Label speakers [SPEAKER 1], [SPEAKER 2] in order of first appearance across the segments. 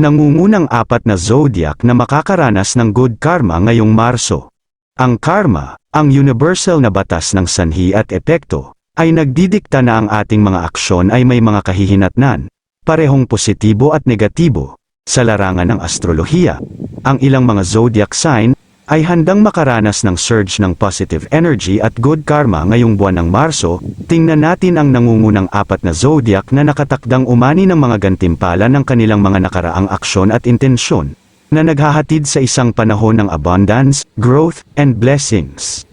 [SPEAKER 1] Nangungunang apat na zodiac na makakaranas ng good karma ngayong Marso. Ang karma, ang universal na batas ng sanhi at epekto, ay nagdidikta na ang ating mga aksyon ay may mga kahihinatnan, parehong positibo at negatibo. Sa larangan ng astrolohiya, ang ilang mga zodiac sign ay handang makaranas ng surge ng positive energy at good karma ngayong buwan ng Marso, tingnan natin ang nangungunang apat na zodiac na nakatakdang umani ng mga gantimpala ng kanilang mga nakaraang aksyon at intensyon, na naghahatid sa isang panahon ng abundance, growth, and blessings.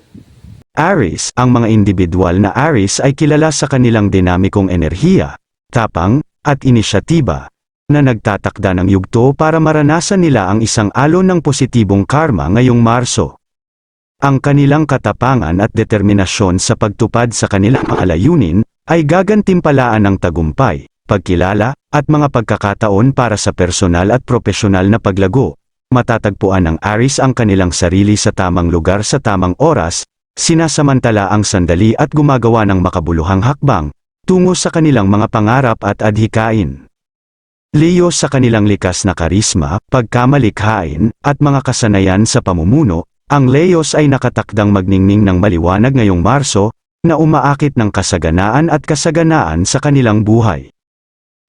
[SPEAKER 1] Aries, ang mga individual na Aries ay kilala sa kanilang dinamikong enerhiya, tapang, at inisyatiba, na nagtatakda ng yugto para maranasan nila ang isang alon ng positibong karma ngayong Marso. Ang kanilang katapangan at determinasyon sa pagtupad sa kanilang mga layunin ay gagantimpalaan ng tagumpay, pagkilala, at mga pagkakataon para sa personal at profesional na paglago. Matatagpuan ng Aries ang kanilang sarili sa tamang lugar sa tamang oras, sinasamantala ang sandali at gumagawa ng makabuluhang hakbang, tungo sa kanilang mga pangarap at adhikain. Leo sa kanilang likas na karisma, pagkamalikhain, at mga kasanayan sa pamumuno, ang Leos ay nakatakdang magningning ng maliwanag ngayong Marso, na umaakit ng kasaganaan at kasaganaan sa kanilang buhay.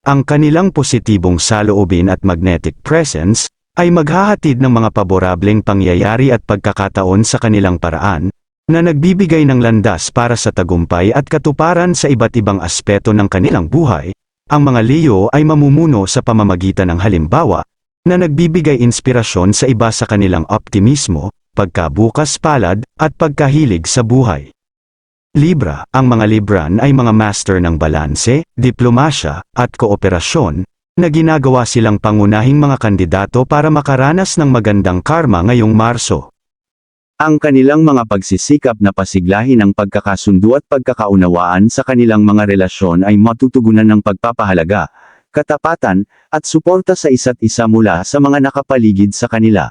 [SPEAKER 1] Ang kanilang positibong saloobin at magnetic presence, ay maghahatid ng mga paborableng pangyayari at pagkakataon sa kanilang paraan, na nagbibigay ng landas para sa tagumpay at katuparan sa iba't ibang aspeto ng kanilang buhay, ang mga Leo ay mamumuno sa pamamagitan ng halimbawa, na nagbibigay inspirasyon sa iba sa kanilang optimismo, pagkabukas palad, at pagkahilig sa buhay. Libra, ang mga Libran ay mga master ng balanse, diplomasya, at kooperasyon, na ginagawa silang pangunahing mga kandidato para makaranas ng magandang karma ngayong Marso.
[SPEAKER 2] Ang kanilang mga pagsisikap na pasiglahin ang pagkakasundo at pagkakaunawaan sa kanilang mga relasyon ay matutugunan ng pagpapahalaga, katapatan, at suporta sa isa't isa mula sa mga nakapaligid sa kanila.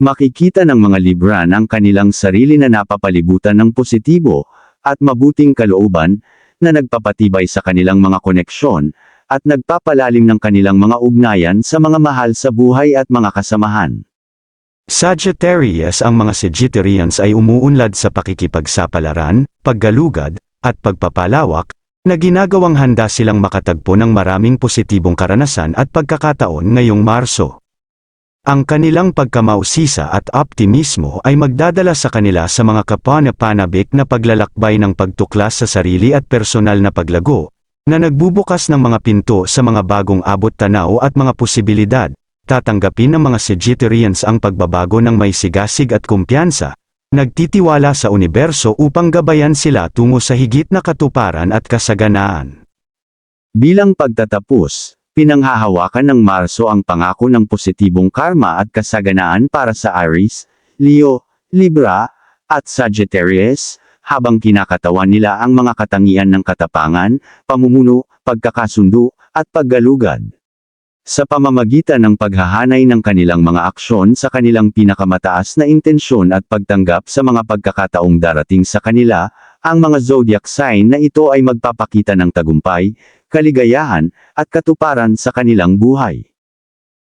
[SPEAKER 2] Makikita ng mga Libran ang kanilang sarili na napapalibutan ng positibo, at mabuting kalooban, na nagpapatibay sa kanilang mga koneksyon, at nagpapalalim ng kanilang mga ugnayan sa mga mahal sa buhay at mga kasamahan.
[SPEAKER 1] Sagittarius ang mga Sagittarians ay umuunlad sa pakikipagsapalaran, paggalugad, at pagpapalawak, na ginagawang handa silang makatagpo ng maraming positibong karanasan at pagkakataon ngayong Marso. Ang kanilang pagkamausisa at optimismo ay magdadala sa kanila sa mga kapanapanabik na paglalakbay ng pagtuklas sa sarili at personal na paglago, na nagbubukas ng mga pinto sa mga bagong abot tanaw at mga posibilidad, tatanggapin ng mga Sagittarians ang pagbabago ng may sigasig at kumpiyansa, nagtitiwala sa universo upang gabayan sila tungo sa higit na katuparan at kasaganaan.
[SPEAKER 2] Bilang pagtatapos, pinanghahawakan ng Marso ang pangako ng positibong karma at kasaganaan para sa Aries, Leo, Libra, at Sagittarius, habang kinakatawan nila ang mga katangian ng katapangan, pamumuno, pagkakasundo, at paggalugad. Sa pamamagitan ng paghahanay ng kanilang mga aksyon sa kanilang pinakamataas na intensyon at pagtanggap sa mga pagkakataong darating sa kanila, ang mga zodiac sign na ito ay magpapakita ng tagumpay, kaligayahan, at katuparan sa kanilang buhay.